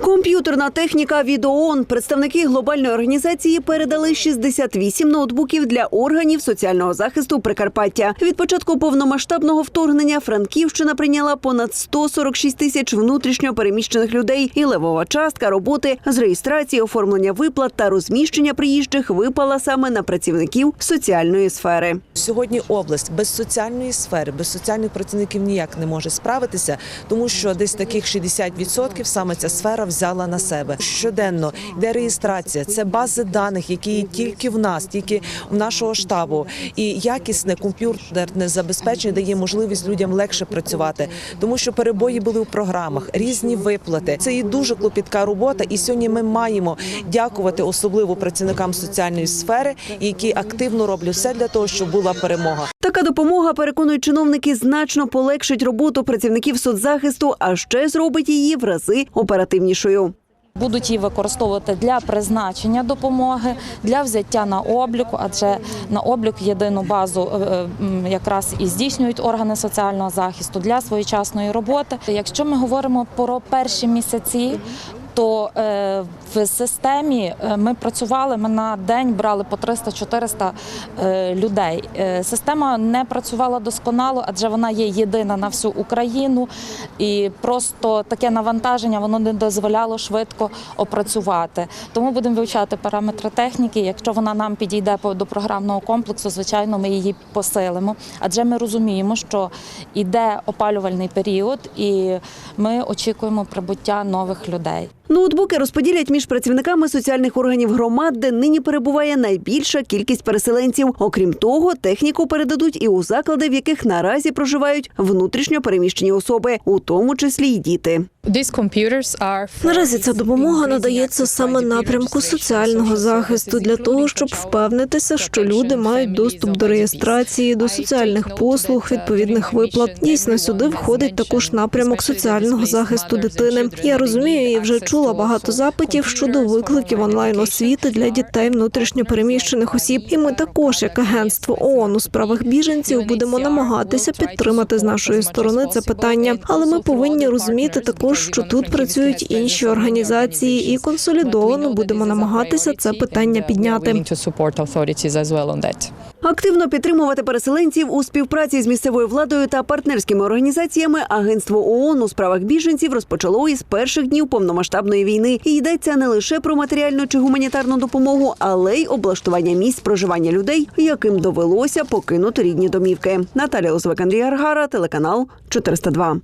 Комп'ютерна техніка від ООН. Представники глобальної організації передали 68 ноутбуків для органів соціального захисту Прикарпаття. Від початку повномасштабного вторгнення Франківщина прийняла понад 146 тисяч внутрішньо переміщених людей, і левова частка роботи з реєстрації, оформлення виплат та розміщення приїжджих випала саме на працівників соціальної сфери. Сьогодні область без соціальної сфери, без соціальних працівників ніяк не може справитися, тому що десь таких 60% саме ця сфера взяла на себе. Щоденно йде реєстрація, це бази даних, які є тільки в нас, тільки в нашого штабу. І якісне комп'ютерне забезпечення дає можливість людям легше працювати, тому що перебої були у програмах, різні виплати. Це і дуже клопітка робота. І сьогодні ми маємо дякувати особливо працівникам соціальної сфери, які активно роблять все для того, щоб була перемога. Така допомога, переконують чиновники, значно полегшить роботу працівників соцзахисту, а ще зробить її в рази оперативнішою. Будуть її використовувати для призначення допомоги, для взяття на обліку, адже на облік єдину базу е, е, якраз і здійснюють органи соціального захисту для своєчасної роботи. Якщо ми говоримо про перші місяці. То е, в системі е, ми працювали. Ми на день брали по 300-400 е, людей. Система не працювала досконало, адже вона є єдина на всю Україну, і просто таке навантаження воно не дозволяло швидко опрацювати. Тому будемо вивчати параметри техніки. Якщо вона нам підійде до програмного комплексу, звичайно, ми її посилимо. Адже ми розуміємо, що йде опалювальний період, і ми очікуємо прибуття нових людей. Ноутбуки розподілять між працівниками соціальних органів громад, де нині перебуває найбільша кількість переселенців. Окрім того, техніку передадуть і у заклади, в яких наразі проживають внутрішньо переміщені особи, у тому числі й діти. Наразі ця допомога надається саме напрямку соціального захисту для того, щоб впевнитися, що люди мають доступ до реєстрації, до соціальних послуг, відповідних виплат. Дійсно, сюди входить також напрямок соціального захисту дитини. Я розумію і вже чула багато запитів щодо викликів онлайн освіти для дітей внутрішньо переміщених осіб. І ми також, як агентство ООН у справах біженців, будемо намагатися підтримати з нашої сторони це питання. Але ми повинні розуміти також, що тут працюють інші організації, і консолідовано будемо намагатися це питання підняти. Активно підтримувати переселенців у співпраці з місцевою владою та партнерськими організаціями Агентство ООН у справах біженців розпочало із перших днів повномасштабної війни. І йдеться не лише про матеріальну чи гуманітарну допомогу, але й облаштування місць проживання людей, яким довелося покинути рідні домівки. Наталя Озвик, Андрій Аргара, телеканал 402.